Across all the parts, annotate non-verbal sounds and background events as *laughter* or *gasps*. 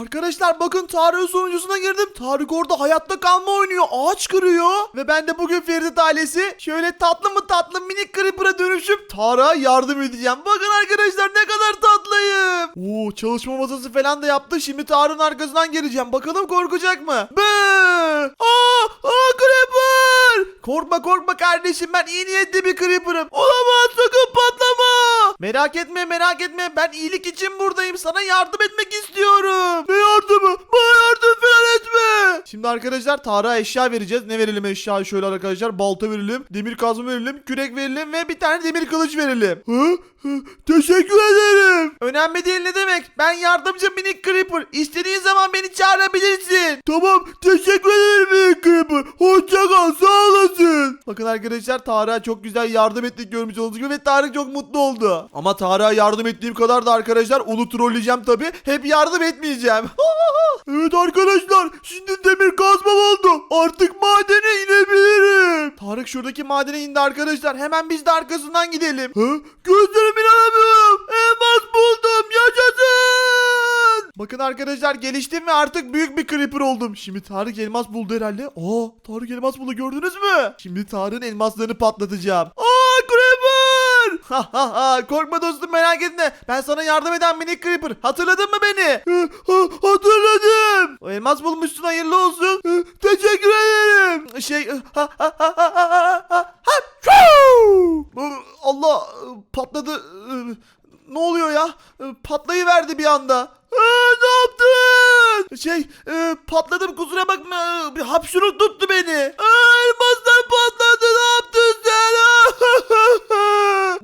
Arkadaşlar bakın Tarık'ın sonuncusuna girdim. Tarık orada hayatta kalma oynuyor. Ağaç kırıyor. Ve ben de bugün Ferit ailesi şöyle tatlı mı tatlı minik creeper'a dönüşüp Tarık'a yardım edeceğim. Bakın arkadaşlar ne kadar tatlıyım. Oo çalışma masası falan da yaptı. Şimdi Tarık'ın arkasından geleceğim. Bakalım korkacak mı? Bı! Aa! Aa creeper! Korkma korkma kardeşim ben iyi niyetli bir creeper'ım. Olamaz sakın patlama. Merak etme merak etme ben iyilik için buradayım. Sana yardım etmek istiyorum. Ne yardımı? Bana. Şimdi arkadaşlar Tarık'a eşya vereceğiz. Ne verelim eşya şöyle arkadaşlar. Balta verelim. Demir kazma verelim. Kürek verelim ve bir tane demir kılıç verelim. Hı? Teşekkür ederim. Önemli değil ne demek. Ben yardımcı minik creeper. İstediğin zaman beni çağırabilirsin. Tamam teşekkür ederim minik creeper. Hoşça kal sağ olasın. Bakın arkadaşlar Tarık'a çok güzel yardım ettik görmüş olduğunuz gibi ve Tarık çok mutlu oldu. Ama Tarık'a yardım ettiğim kadar da arkadaşlar onu trolleyeceğim tabi. Hep yardım etmeyeceğim. *laughs* evet arkadaşlar şimdi demir kazmam oldu. Artık madene inebilirim. Tarık şuradaki madene indi arkadaşlar. Hemen biz de arkasından gidelim. Hı? Gözlerime inanamıyorum. Elmas buldum. Yaşasın. Bakın arkadaşlar geliştim ve artık büyük bir creeper oldum. Şimdi Tarık elmas buldu herhalde. Aa Tarık elmas buldu gördünüz mü? Şimdi Tarık'ın elmaslarını patlatacağım. Aa. Ha ha ha korkma dostum merak etme. Ben sana yardım eden minik creeper. Hatırladın mı beni? Hatırladım. O elmas bulmuşsun hayırlı olsun. Teşekkür ederim. Şey ha ha ha ha ha ha! Allah patladı. Ne oluyor ya? Patlayıverdi bir anda. Aa, ne yaptın? Şey e, patladım kusura bakma. Bir hapşuruk tuttu beni. Aa, elmaslar patladı ne yaptın sen?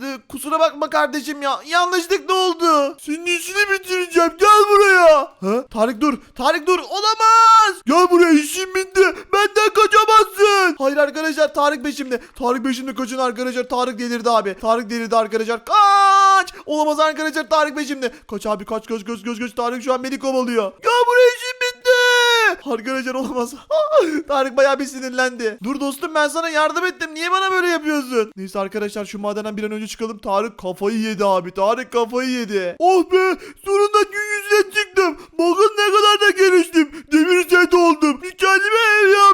E, *laughs* kusura bakma kardeşim ya. Yanlışlıkla oldu. Senin işini bitireceğim. Gel buraya. Ha? Tarık dur. Tarık dur. Olamaz. Gel buraya işim bitti. Benden kaçamazsın. Hayır arkadaşlar Tarık peşimde. Tarık peşimde kaçın arkadaşlar. Tarık delirdi abi. Tarık delirdi arkadaşlar. Kaç. Olamaz arkadaşlar Tarık peşimde. Kaç abi kaç kaç kaç kaç kaç. Tarık şu an beni kovalıyor. Gel buraya işim bitti. Arkadaşlar olamaz. *laughs* Tarık bayağı bir sinirlendi. Dur dostum ben sana yardım ettim. Niye bana böyle yapıyorsun? Neyse arkadaşlar şu madenden bir an önce çıkalım. Tarık kafayı yedi abi. Tarık kafayı yedi. Oh be sonunda gün yüzüne çıktım. Bakın ne kadar da geliştim. Demir set oldum. Kendime ev yapacağım.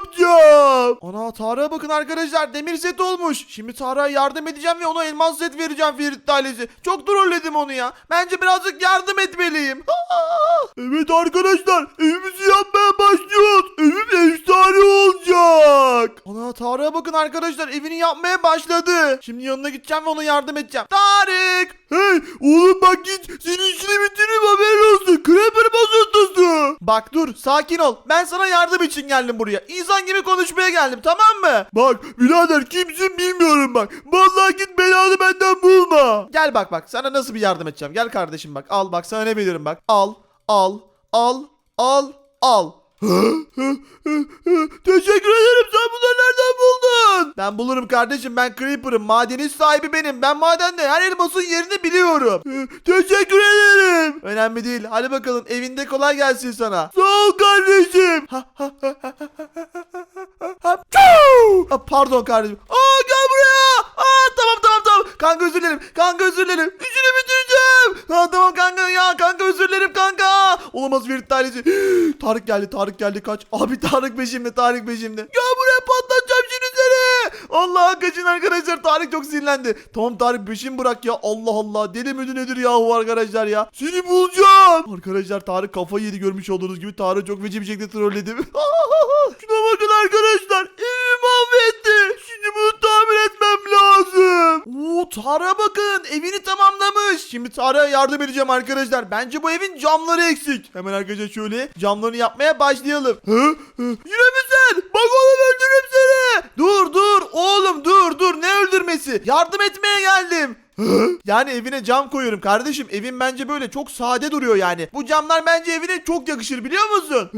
Ana Tarık'a bakın arkadaşlar. Demir set olmuş. Şimdi Tarık'a yardım edeceğim ve ona elmas set vereceğim Ferit ailesi. Çok trolledim onu ya. Bence birazcık yardım etmeliyim. *laughs* evet arkadaşlar evimizi yapmaya başlıyoruz. Evim efsane olacak. Ana Tarık'a bakın arkadaşlar evini yapmaya başladı. Şimdi yanına gideceğim ve ona yardım edeceğim. Tarık! Hey oğlum bak git senin işini bitiririm haberin olsun. Creeper bozuntusu. Bak dur sakin ol. Ben sana yardım için geldim buraya. İnsan gibi konuşmaya geldim tamam mı? Bak birader kimsin bilmiyorum bak. Vallahi git belanı benden bulma. Gel bak bak sana nasıl bir yardım edeceğim. Gel kardeşim bak al bak sana ne veririm bak. Al al al al al. Teşekkür ederim sen bunları nereden buldun? Ben bulurum kardeşim ben Creeper'ım madenin sahibi benim ben madende her elmasın yerini biliyorum. Teşekkür ederim. Önemli değil hadi bakalım evinde kolay gelsin sana. Sağ ol kardeşim. Pardon kardeşim. Aa gel buraya. Aa tamam tamam tamam. Kanka özür dilerim. Kanka özür dilerim. İşini bitireceğim. Ha tamam kanka ya kanka özür dilerim kanka. Olamaz Ferit ailesi. *gasps* Tarık geldi Tarık geldi kaç. Abi Tarık peşimde Tarık peşimde. Gel buraya patlatacağım şimdi seni. Allah kaçın arkadaşlar Tarık çok sinirlendi. Tamam Tarık peşimi bırak ya. Allah Allah deli müdür nedir yahu arkadaşlar ya. Seni bulacağım. Arkadaşlar Tarık kafayı yedi görmüş olduğunuz gibi Tarık çok feci bir şekilde trolledim. *laughs* Şuna bakın arkadaşlar. Evimi mahvetti. Şimdi bunu tamir etmem lazım. Oo Tarık'a bakın. Evini tamamlamış. Şimdi Tarık'a yardım edeceğim arkadaşlar. Bence bu evin camları eksik. Hemen arkadaşlar şöyle camlarını yapmaya başlayalım. Hı? Hı? Yine mi sen? Bak oğlum öldürürüm seni. Dur dur oğlum dur dur. Ne öldürmesi? Yardım etmeye geldim. *gasps* Yani evine cam koyuyorum kardeşim. Evin bence böyle çok sade duruyor yani. Bu camlar bence evine çok yakışır biliyor musun?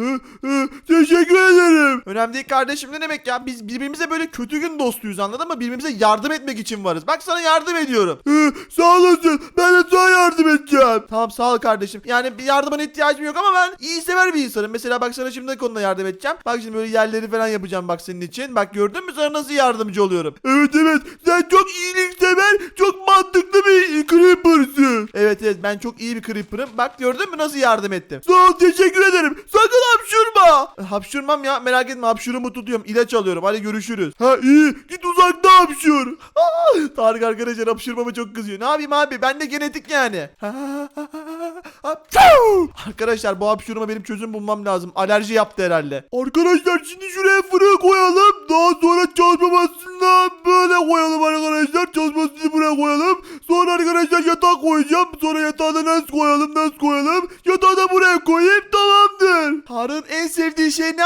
Teşekkür ederim. Önemli değil kardeşim ne demek ya? Biz birbirimize böyle kötü gün dostuyuz anladın mı? Birbirimize yardım etmek için varız. Bak sana yardım ediyorum. Sağ olasın. Ben de sana yardım edeceğim. Tamam sağ ol kardeşim. Yani bir yardımına ihtiyacım yok ama ben iyi sever bir insanım. Mesela bak sana şimdi konuda yardım edeceğim. Bak şimdi böyle yerleri falan yapacağım bak senin için. Bak gördün mü sana nasıl yardımcı oluyorum. Evet evet. Sen çok iyilik sever, çok mantıklı mantıklı bir creeper'sın. Evet evet ben çok iyi bir creeper'ım. Bak gördün mü nasıl yardım ettim. Sağ ol teşekkür ederim. Sakın hapşırma. E, Hapşurmam ya merak etme hapşurumu tutuyorum. İlaç alıyorum hadi görüşürüz. Ha iyi git uzakta hapşır. Aa, Tarık arkadaşlar hapşırmama çok kızıyor. Ne yapayım abi ben de genetik yani. Arkadaşlar bu hapşuruma benim çözüm bulmam lazım. Alerji yaptı herhalde. Arkadaşlar şimdi şuraya fırın koyalım. Daha sonra çalışmamasını böyle koyalım arkadaşlar. Çalışmasını buraya koyalım. Yatak koyacağım. Sonra yatağı da nasıl koyalım nasıl koyalım.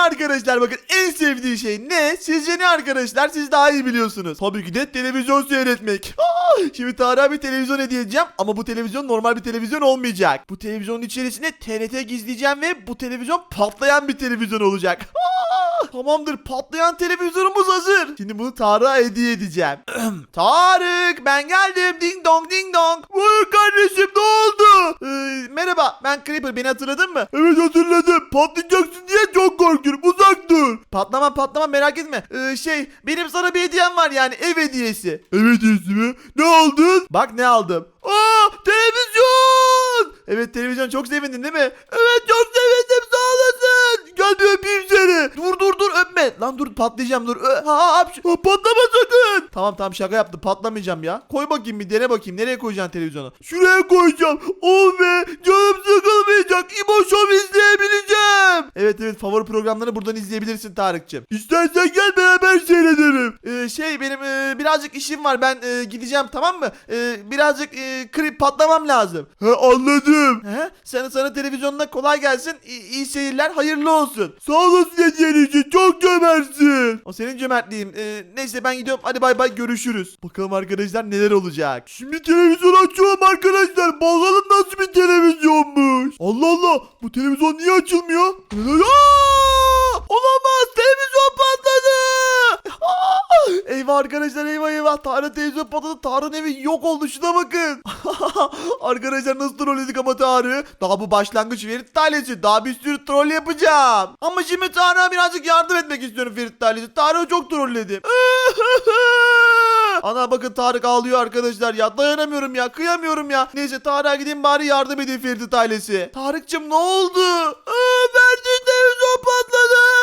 Arkadaşlar? Bakın en sevdiği şey ne? Sizce ne arkadaşlar? Siz daha iyi biliyorsunuz. Tabii ki de televizyon seyretmek. Aa, Şimdi Tarık'a bir televizyon hediye edeceğim ama bu televizyon normal bir televizyon olmayacak. Bu televizyonun içerisine TNT gizleyeceğim ve bu televizyon patlayan bir televizyon olacak. Aa, Tamamdır patlayan televizyonumuz hazır. Şimdi bunu Tarık'a hediye edeceğim. *clears throat* Tarık ben geldim ding dong ding dong. Buyur ne oldu? Ee, merhaba ben Creeper beni hatırladın mı? Evet hatırladım. Patlayacaksın diye çok korkuyorum. Uzak dur. Patlama patlama merak etme. Ee, şey benim sana bir hediyem var yani ev hediyesi. Evet mi? Ne aldın? Bak ne aldım. Aa televizyon. Evet televizyon çok sevindin değil mi? Evet çok sevindim sağ olasın. Gel bir öpeyim seni. Dur dur dur öpme. Lan dur patlayacağım dur. Ö- Ha, hapş- Ha, Patlama sakın. Tamam tamam şaka yaptım patlamayacağım ya. Koy bakayım bir dene bakayım nereye koyacaksın televizyonu? Şuraya koyacağım. Oh be canım sıkılmayacak. İbo Show izleyebileceğim. Evet evet favori programlarını buradan izleyebilirsin Tarık'cığım. İstersen gel beraber seyredelim. Ee, şey benim e, birazcık işim var ben e, gideceğim tamam mı? E, birazcık e, klip patlamam lazım. He anladım. He? Sana sana televizyonda kolay gelsin. İyi, iyi seyirler hayırlı olsun. Sağ olasın hediyen için çok cömertsin. O senin cömertliğin. Ee, neyse ben gidiyorum. Hadi bay bay görüşürüz. Bakalım arkadaşlar neler olacak. Şimdi televizyon açıyorum arkadaşlar. Bakalım nasıl bir televizyonmuş. Allah Allah bu televizyon niye açılmıyor? Aa! Olamaz televizyon patladı. *laughs* eyvah arkadaşlar eyvah eyvah. Tarık televizyon patladı. Tarık'ın evi yok oldu. Şuna bakın. *laughs* arkadaşlar nasıl trolledik ama Tarık'ı. Daha bu başlangıç Ferit Talesi. Daha bir sürü troll yapacağım. Ama şimdi Tarık'a birazcık yardım etmek istiyorum Ferit Talesi. Tarık'ı çok trolledim. *laughs* Ana bakın Tarık ağlıyor arkadaşlar ya. Dayanamıyorum ya. Kıyamıyorum ya. Neyse Tarık'a gideyim bari yardım edeyim Ferit ailesi. Tarık'cığım ne oldu? Aa, verdiğin televizyon patladı.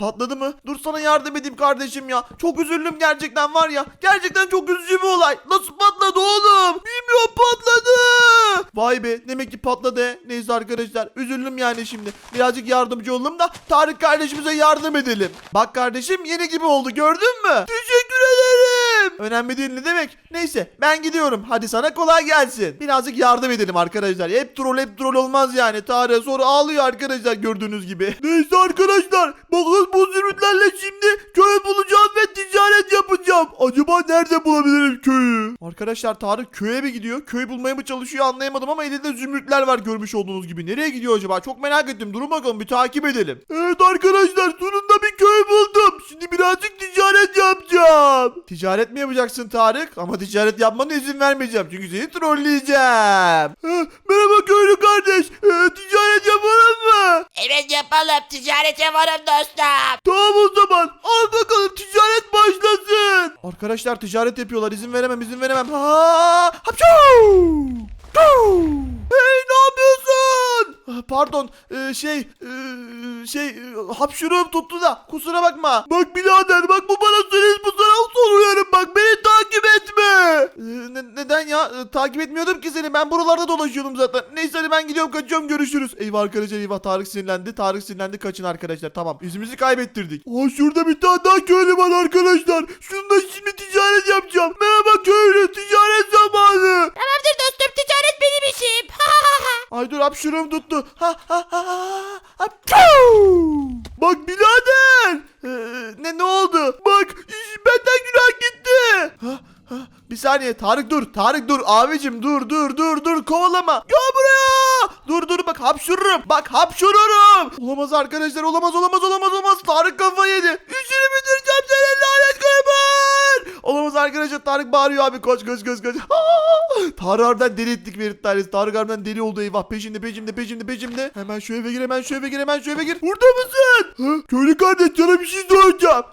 Patladı mı? Dur sana yardım edeyim kardeşim ya. Çok üzüldüm gerçekten var ya. Gerçekten çok üzücü bir olay. Nasıl patladı oğlum? Bilmiyorum patladı. Vay be demek ki patladı. Neyse arkadaşlar üzüldüm yani şimdi. Birazcık yardımcı olalım da Tarık kardeşimize yardım edelim. Bak kardeşim yeni gibi oldu gördün mü? Teşekkür ederim. Önemli değil ne demek. Neyse ben gidiyorum. Hadi sana kolay gelsin. Birazcık yardım edelim arkadaşlar. Hep troll hep troll olmaz yani. Tarık sonra ağlıyor arkadaşlar gördüğünüz gibi. *laughs* Neyse arkadaşlar bakın bu zümrütlerle şimdi köy bulacağım ve ticaret yapacağım. Acaba nerede bulabilirim köyü? Arkadaşlar Tarık köye mi gidiyor? Köy bulmaya mı çalışıyor anlayamadım ama elinde zümrütler var görmüş olduğunuz gibi. Nereye gidiyor acaba? Çok merak ettim. Durun bakalım bir takip edelim. Evet arkadaşlar sonunda bir köy buldum. Şimdi birazcık ticaret yapacağım. Ticaret mi yapacaksın Tarık? Ama ticaret yapmana izin vermeyeceğim. Çünkü seni trolleyeceğim. Ee, merhaba köylü kardeş. Ee, ticaret yapalım mı? Evet yapalım. Ticarete varım dostum. Tamam o zaman. Al bakalım ticaret başlasın. Arkadaşlar ticaret yapıyorlar. İzin veremem izin veremem. Ha! Hapşu! Hey ne yapıyorsun? Ah, Pardon ee, şey ee, şey ee, hapşuruğum tuttu da kusura bakma. Bak birader bak bu bana söyledi bu sana son uyarım bak beni takip etme. Ee, ne- neden ya? Ee, takip etmiyordum ki seni. Ben buralarda dolaşıyordum zaten. Neyse hadi ben gidiyorum kaçıyorum görüşürüz. Eyvah arkadaşlar eyvah Tarık sinirlendi. Tarık sinirlendi kaçın arkadaşlar tamam. Yüzümüzü kaybettirdik. Aa şurada bir tane daha köylü var arkadaşlar. Şunda şimdi ticaret yapacağım. Merhaba köylü ticaret zamanı. Tamamdır dostum. Ticaret benim işim. Ay dur hapşuruğum tuttu. Ha ha ha! Bak birader. Ee, ne ne oldu? Bak benden günah gitti. Ha, ha, bir saniye Tarık dur Tarık dur abicim dur dur dur dur kovalama Gel buraya Dur dur bak hapşururum bak hapşururum Olamaz arkadaşlar olamaz olamaz olamaz olamaz Tarık kafayı yedi İşini bitireceğim senin lanet kıyımın Olamaz arkadaşlar Tarık bağırıyor abi koş koş koş koş *laughs* Tarık harbiden deli ettik Ferit ailesi. Tarık harbiden deli oldu eyvah. Peşimde peşimde peşimde peşimde. Hemen şu eve gir hemen şu eve gir hemen şu eve gir. Burada mısın? Ha, köylü kardeş sana bir şey soracağım.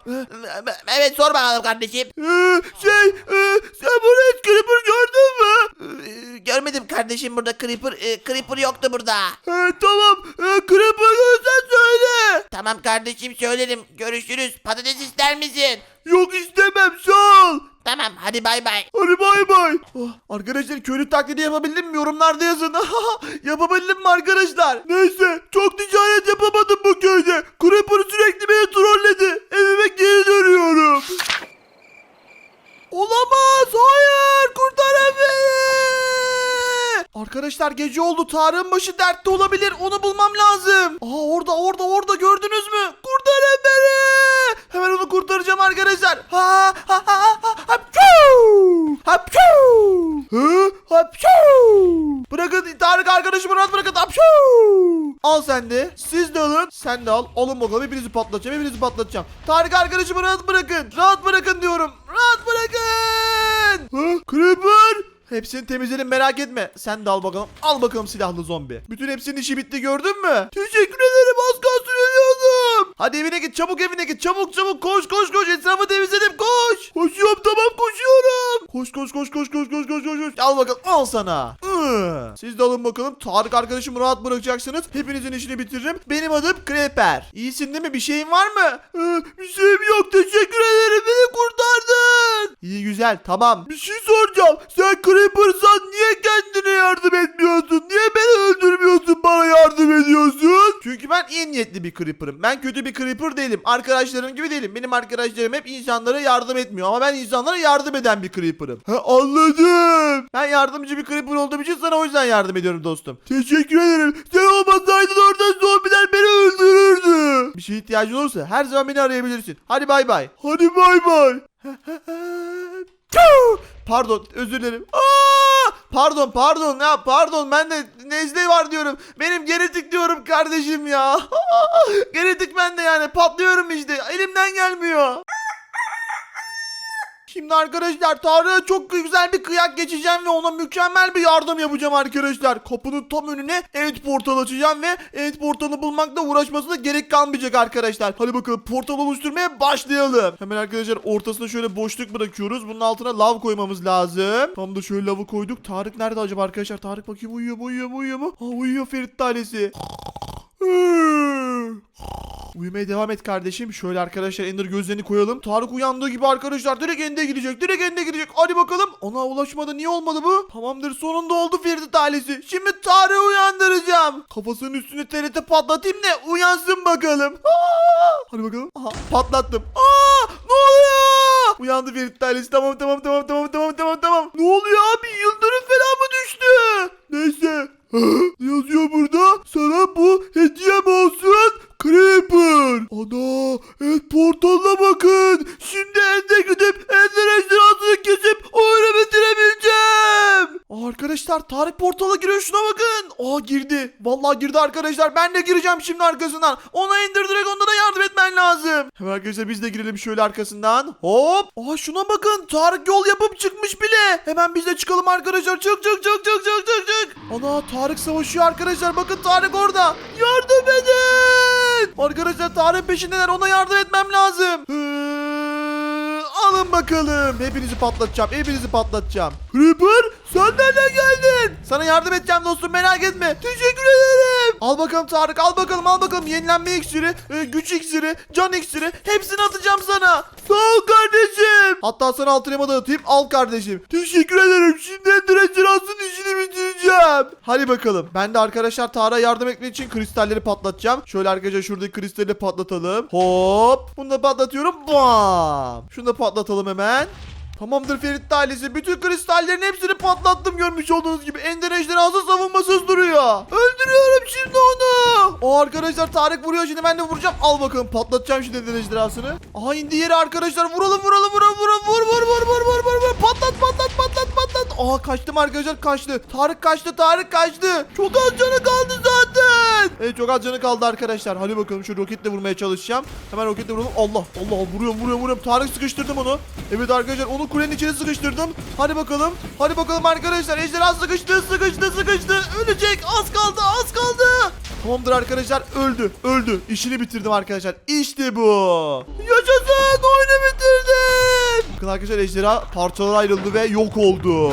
Evet sor bakalım kardeşim. Ee, şey e, sen buraya hiç Creeper gördün mü? Ee, Görmedim kardeşim burada Creeper. e, Creeper yoktu burada. Ee, tamam e, Creeper görsen söyle. Tamam kardeşim söylerim. Görüşürüz. Patates ister misin? Yok istemem sağ ol. Tamam hadi bay bay. Hadi bay bay. Oh, arkadaşlar köylü taklidi yapabildim mi? Yorumlarda yazın. *laughs* yapabildim mi arkadaşlar? Neyse çok ticaret yapamadım bu köyde. Creeper sürekli beni trolledi. Evime geri dönüyorum. Olamaz. Hayır. Kurtarın beni. Arkadaşlar gece oldu. Tarık'ın başı dertte olabilir. Onu bulmam lazım. Aa orada orada orada gördünüz mü? Kurtarın beni. Hemen onu kurtaracağım arkadaşlar. Ha ha ha ha. Hı? Hapşu. Bırakın Tarık arkadaşımı rahat bırakın. Hapşu. Al sen de. Siz de alın. Sen de al. Alın bakalım. Hepinizi patlatacağım. Hepinizi patlatacağım. Tarık arkadaşımı rahat bırakın. Rahat bırakın diyorum. Rahat bırakın. Ha? Creeper? Hepsini temizledim merak etme. Sen de al bakalım. Al bakalım silahlı zombi. Bütün hepsinin işi bitti gördün mü? Teşekkür ederim az kalsın. Hadi evine git çabuk evine git. Çabuk çabuk koş koş koş. Etrafı temizledim koş. Koşuyorum tamam koşuyorum. Koş koş koş koş koş koş koş koş. koş. Al bakalım al sana. Iı. Siz de alın bakalım. Tarık arkadaşımı rahat bırakacaksınız. Hepinizin işini bitiririm. Benim adım Creeper. İyisin değil mi? Bir şeyin var mı? Ee, bir şeyim yok teşekkür ederim beni kurtardın. İyi güzel tamam. Bir şey soracağım. Sen Creeper'san niye kendine yardım etmiyorsun? Niye beni öldürmüyorsun bana yardım ediyorsun? Çünkü ben iyi niyetli bir creeper'ım. Ben kötü bir creeper değilim. Arkadaşlarım gibi değilim. Benim arkadaşlarım hep insanlara yardım etmiyor. Ama ben insanlara yardım eden bir creeper'ım. Ha, anladım. Ben yardımcı bir creeper olduğum için sana o yüzden yardım ediyorum dostum. Teşekkür ederim. Sen olmasaydın orada zombiler beni öldürürdü. Bir şeye ihtiyacın olursa her zaman beni arayabilirsin. Hadi bay bay. Hadi bay bay. *laughs* Pardon özür dilerim. Aa! Pardon pardon ya pardon ben de nezle var diyorum. Benim genetik diyorum kardeşim ya. *laughs* genetik ben de yani patlıyorum işte. Elimden gelmiyor. Şimdi arkadaşlar Tarık'a çok güzel bir kıyak geçeceğim ve ona mükemmel bir yardım yapacağım arkadaşlar. Kapının tam önüne end portal açacağım ve end portalını bulmakla uğraşmasına gerek kalmayacak arkadaşlar. Hadi bakalım portal oluşturmaya başlayalım. Hemen arkadaşlar ortasına şöyle boşluk bırakıyoruz. Bunun altına lav koymamız lazım. Tam da şöyle lavı koyduk. Tarık nerede acaba arkadaşlar? Tarık bakayım uyuyor mu uyuyor mu uyuyor mu? Ha uyuyor Ferit ailesi. *laughs* Uyumaya devam et kardeşim. Şöyle arkadaşlar Ender gözlerini koyalım. Tarık uyandığı gibi arkadaşlar direkt End'e gidecek. Direkt End'e gidecek. Hadi bakalım. Ona ulaşmadı. Niye olmadı bu? Tamamdır sonunda oldu Ferit ailesi. Şimdi Tarık'ı uyandıracağım. Kafasının üstüne TRT patlatayım da uyansın bakalım. Aa! *laughs* Hadi bakalım. Aha patlattım. Aa! Ne oluyor? Uyandı Ferit ailesi. Tamam tamam tamam tamam tamam tamam tamam. Ne oluyor abi? Yıldırım falan mı düştü? Neyse. *gasps* Yazıyor burada? Sana bu hediyem olsun. Creeper. Ana. Evet portalına bakın. Şimdi ende gidip ender Arkadaşlar Tarık portala giriyor şuna bakın. Aa girdi. Vallahi girdi arkadaşlar. Ben de gireceğim şimdi arkasından. Ona Ender Dragon'da da yardım etmen lazım. Hemen arkadaşlar biz de girelim şöyle arkasından. Hop. Aa şuna bakın. Tarık yol yapıp çıkmış bile. Hemen biz de çıkalım arkadaşlar. Çık çık çık çık çık çık çık. Ana Tarık savaşıyor arkadaşlar. Bakın Tarık orada. Yardım edin. Arkadaşlar Tarık peşindeler. Ona yardım etmem lazım. Hı, Alın bakalım. Hepinizi patlatacağım. Hepinizi patlatacağım. Creeper sen nereden geldin? Sana yardım edeceğim dostum merak etme. Teşekkür ederim. Al bakalım Tarık al bakalım al bakalım. Yenilenme iksiri, e, güç iksiri, can iksiri hepsini atacağım sana. Sağ ol kardeşim. Hatta sana altın da atayım al kardeşim. Teşekkür ederim. Şimdi ender ejderhasının işini bitireceğim. Hadi bakalım. Ben de arkadaşlar Tarık'a yardım etmek için kristalleri patlatacağım. Şöyle arkadaşlar şuradaki kristalleri patlatalım. Hop. Bunu da patlatıyorum. Bam. Şunu da patlatalım hemen. Tamamdır Ferit ailesi. Bütün kristallerin hepsini patlattım görmüş olduğunuz gibi. Ender ejderhası savunmasız duruyor. Öldürüyorum şimdi onu. Aa arkadaşlar Tarık vuruyor şimdi ben de vuracağım. Al bakalım patlatacağım şimdi deniz ejderhasını. Aha indi yere arkadaşlar vuralım vuralım vuralım vuralım vur vur vur vur vur vur vur patlat patlat patlat patlat. Aha kaçtım arkadaşlar kaçtı. Tarık kaçtı Tarık kaçtı. Çok az canı kaldı zaten. Evet çok az canı kaldı arkadaşlar. Hadi bakalım şu roketle vurmaya çalışacağım. Hemen roketle vuralım. Allah Allah vuruyorum vuruyorum vuruyorum. Tarık sıkıştırdım onu. Evet arkadaşlar onu kulenin içine sıkıştırdım. Hadi bakalım. Hadi bakalım arkadaşlar. Ejderha sıkıştı sıkıştı sıkıştı. Ölecek. Az kaldı az kaldı. Tamamdır arkadaşlar öldü öldü. İşini bitirdim arkadaşlar. İşte bu. Yaşasın oyunu bitirdim. Bakın arkadaşlar ejderha parçalara ayrıldı ve yok oldu.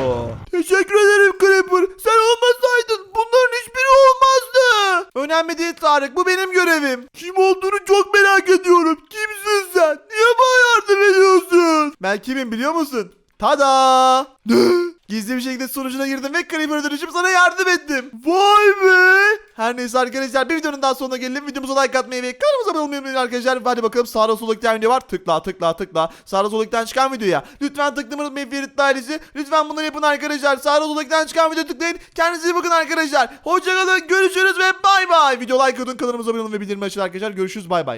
Teşekkür ederim Creeper. Sen olmasaydın bunların hiçbiri olmazdı. Önemli değil Tarık bu benim görevim. Kim olduğunu çok merak ediyorum. Kimsin sen? Niye bana yardım ediyorsun? Ben kimim biliyor musun? Tada! *gasps* Gizli bir şekilde sonucuna girdim ve Creeper'a dönüşüp sana yardım ettim. Vay be. Her neyse arkadaşlar bir videonun daha sonuna gelelim. Videomuza like atmayı ve kanalımıza abone olmayı unutmayın arkadaşlar. Hadi bakalım sağda solda tane video var. Tıkla tıkla tıkla. Sağda solda tane çıkan videoya. Lütfen tıklamayı unutmayın Ferit ailesi. Lütfen bunları yapın arkadaşlar. Sağda solda çıkan videoya tıklayın. Kendinize iyi bakın arkadaşlar. Hoşçakalın. Görüşürüz ve bay bay. Video like atın kanalımıza abone olun ve bildirim açın arkadaşlar. Görüşürüz bay bay.